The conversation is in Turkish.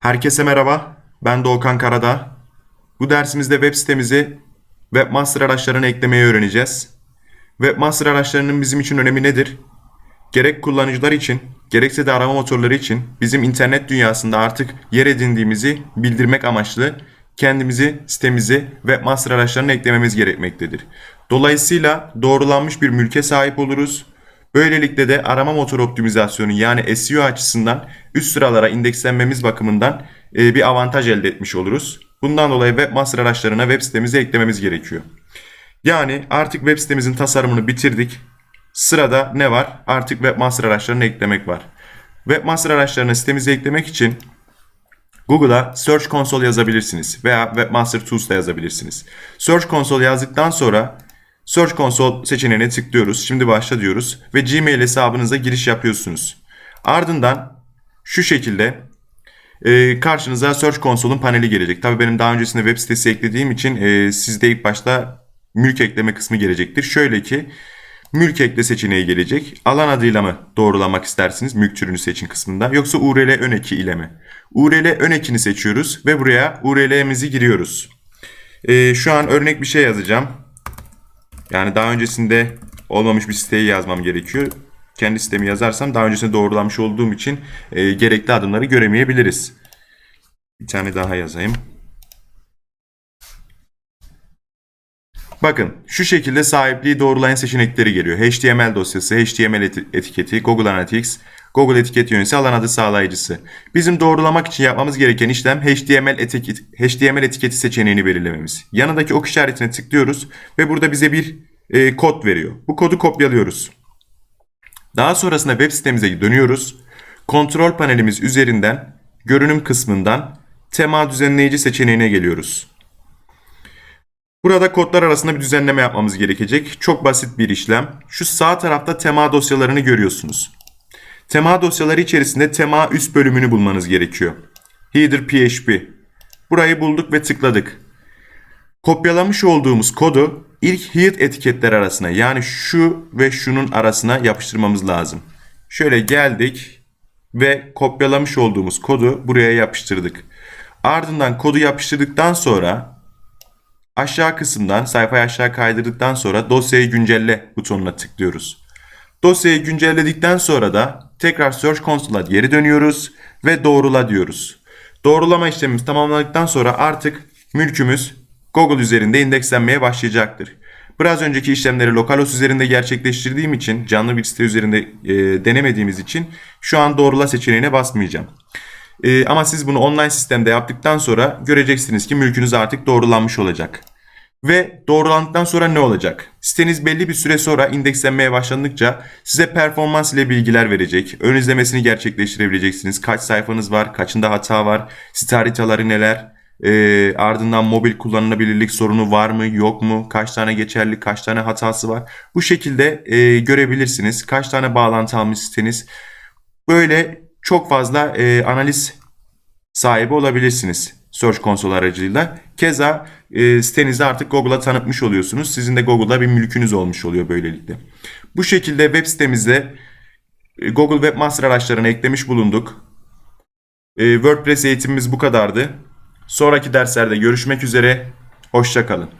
Herkese merhaba. Ben Doğukan Karadağ. Bu dersimizde web sitemizi Webmaster araçlarına eklemeyi öğreneceğiz. Webmaster araçlarının bizim için önemi nedir? Gerek kullanıcılar için, gerekse de arama motorları için bizim internet dünyasında artık yer edindiğimizi bildirmek amaçlı kendimizi, sitemizi Webmaster araçlarına eklememiz gerekmektedir. Dolayısıyla doğrulanmış bir mülke sahip oluruz. Böylelikle de arama motor optimizasyonu yani SEO açısından üst sıralara indekslenmemiz bakımından e, bir avantaj elde etmiş oluruz. Bundan dolayı Webmaster araçlarına web sitemizi eklememiz gerekiyor. Yani artık web sitemizin tasarımını bitirdik. Sırada ne var? Artık Webmaster araçlarını eklemek var. Webmaster araçlarını sitemize eklemek için Google'a Search Console yazabilirsiniz veya Webmaster Tools'ta yazabilirsiniz. Search Console yazdıktan sonra Search Console seçeneğine tıklıyoruz. Şimdi başla diyoruz ve Gmail hesabınıza giriş yapıyorsunuz. Ardından şu şekilde e, karşınıza Search Console'un paneli gelecek. Tabii benim daha öncesinde web sitesi eklediğim için e, sizde ilk başta mülk ekleme kısmı gelecektir. Şöyle ki mülk ekle seçeneği gelecek. Alan adıyla mı doğrulamak istersiniz mülk türünü seçin kısmında yoksa URL ön eki ile mi? URL ön ekini seçiyoruz ve buraya URL'mizi giriyoruz. E, şu an örnek bir şey yazacağım. Yani daha öncesinde olmamış bir siteyi yazmam gerekiyor. Kendi sitemi yazarsam daha öncesinde doğrulamış olduğum için e, gerekli adımları göremeyebiliriz. Bir tane daha yazayım. Bakın şu şekilde sahipliği doğrulayan seçenekleri geliyor. HTML dosyası, HTML eti- etiketi, Google Analytics, Google etiket yöneticisi, alan adı sağlayıcısı. Bizim doğrulamak için yapmamız gereken işlem HTML, etiket, HTML etiketi seçeneğini belirlememiz. Yanındaki ok işaretine tıklıyoruz ve burada bize bir e, kod veriyor. Bu kodu kopyalıyoruz. Daha sonrasında web sitemize dönüyoruz. Kontrol panelimiz üzerinden görünüm kısmından tema düzenleyici seçeneğine geliyoruz. Burada kodlar arasında bir düzenleme yapmamız gerekecek. Çok basit bir işlem. Şu sağ tarafta tema dosyalarını görüyorsunuz. Tema dosyaları içerisinde tema üst bölümünü bulmanız gerekiyor. Header PHP. Burayı bulduk ve tıkladık. Kopyalamış olduğumuz kodu ilk head etiketler arasına yani şu ve şunun arasına yapıştırmamız lazım. Şöyle geldik ve kopyalamış olduğumuz kodu buraya yapıştırdık. Ardından kodu yapıştırdıktan sonra aşağı kısımdan sayfayı aşağı kaydırdıktan sonra dosyayı güncelle butonuna tıklıyoruz. Dosyayı güncelledikten sonra da tekrar Search Console'a geri dönüyoruz ve doğrula diyoruz. Doğrulama işlemimiz tamamlandıktan sonra artık mülkümüz Google üzerinde indekslenmeye başlayacaktır. Biraz önceki işlemleri localhost üzerinde gerçekleştirdiğim için canlı bir site üzerinde e, denemediğimiz için şu an doğrula seçeneğine basmayacağım. E, ama siz bunu online sistemde yaptıktan sonra göreceksiniz ki mülkünüz artık doğrulanmış olacak. Ve doğrulandıktan sonra ne olacak? Siteniz belli bir süre sonra indekslenmeye başlandıkça size performans ile bilgiler verecek. Ön izlemesini gerçekleştirebileceksiniz. Kaç sayfanız var, kaçında hata var, site haritaları neler, e, ardından mobil kullanılabilirlik sorunu var mı, yok mu, kaç tane geçerli, kaç tane hatası var. Bu şekilde e, görebilirsiniz. Kaç tane bağlantı almış siteniz. Böyle çok fazla e, analiz sahibi olabilirsiniz Search Console aracılığıyla. Keza e, sitenizi artık Google'a tanıtmış oluyorsunuz. Sizin de Google'da bir mülkünüz olmuş oluyor böylelikle. Bu şekilde web sitemizde e, Google Webmaster araçlarını eklemiş bulunduk. E, WordPress eğitimimiz bu kadardı. Sonraki derslerde görüşmek üzere. Hoşçakalın.